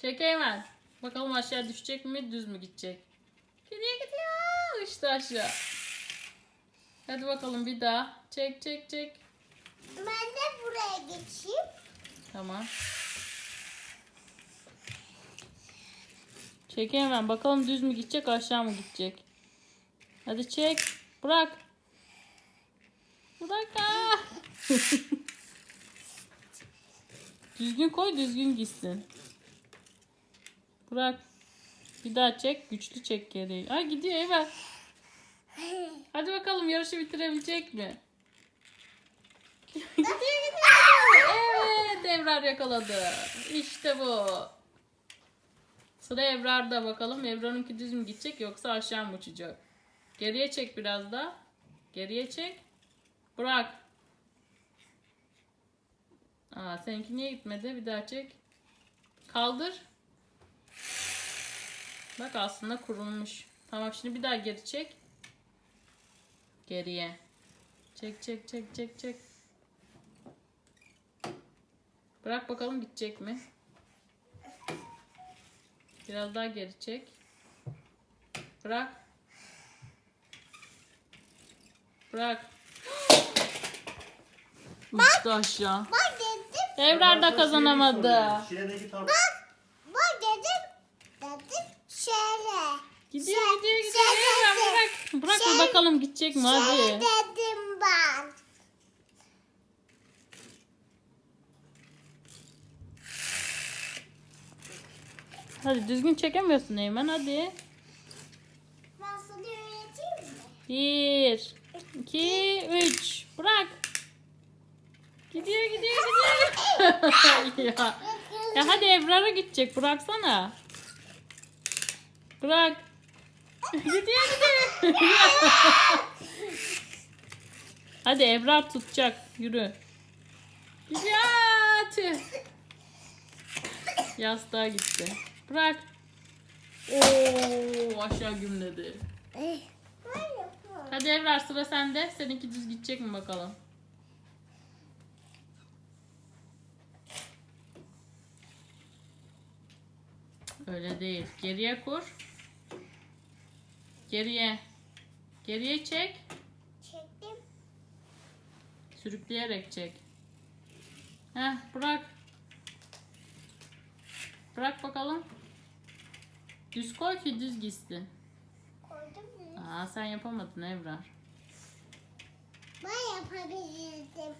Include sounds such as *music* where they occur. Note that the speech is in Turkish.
Çek hemen. Bakalım aşağı düşecek mi düz mü gidecek? Gidiyor gidiyor. İşte aşağı. Hadi bakalım bir daha. Çek çek çek. Ben de buraya geçeyim. Tamam. Çek hemen. Bakalım düz mü gidecek aşağı mı gidecek? Hadi çek. Bırak. Bırak. Aa! *laughs* düzgün koy düzgün gitsin. Bırak. Bir daha çek. Güçlü çek geri. Ay gidiyor evet. Hadi bakalım yarışı bitirebilecek mi? gidiyor gidiyor. Evet Ebrar yakaladı. İşte bu. Sıra Ebrar'da bakalım. Ebrar'ınki düz mü gidecek yoksa aşağı mı uçacak? Geriye çek biraz da. Geriye çek. Bırak. Aa, seninki niye gitmedi? Bir daha çek. Kaldır. Bak aslında kurulmuş. Tamam şimdi bir daha geri çek. Geriye. Çek çek çek çek çek. Bırak bakalım gidecek mi? Biraz daha geri çek. Bırak. Bırak. *gasps* Uçtu aşağı. Bak dedim. Ebrar da kazanamadı. Şile'deki Bak dedim. Dedim şöyle. Gidiyor Sen- gidiyor gidiyor. sen- Ebrar bırak. Bırak bir sen- bakalım gidecek mi Şöyle hadi. dedim ben. Hadi düzgün çekemiyorsun Eymen hadi. Ben sana öğreteyim mi? Bir, iki, üç. Bırak. Gidiyor gidiyor gidiyor. *laughs* ya. ya hadi Ebrar'a gidecek. Bıraksana. Bırak. Gidiyor *laughs* gidiyor. hadi Ebrar tutacak. Yürü. Gidiyor. Tüh. Yastığa gitti. Bırak. Oo aşağı gümledi. Hadi Evrar sıra sende. Seninki düz gidecek mi bakalım? Öyle değil. Geriye kur. Geriye. Geriye çek. Çektim. Sürükleyerek çek. Heh bırak. Bırak bakalım. Düz koy ki düz gitsin. Koydum mu? Aa sen yapamadın Evrar. Ben yapabilirdim.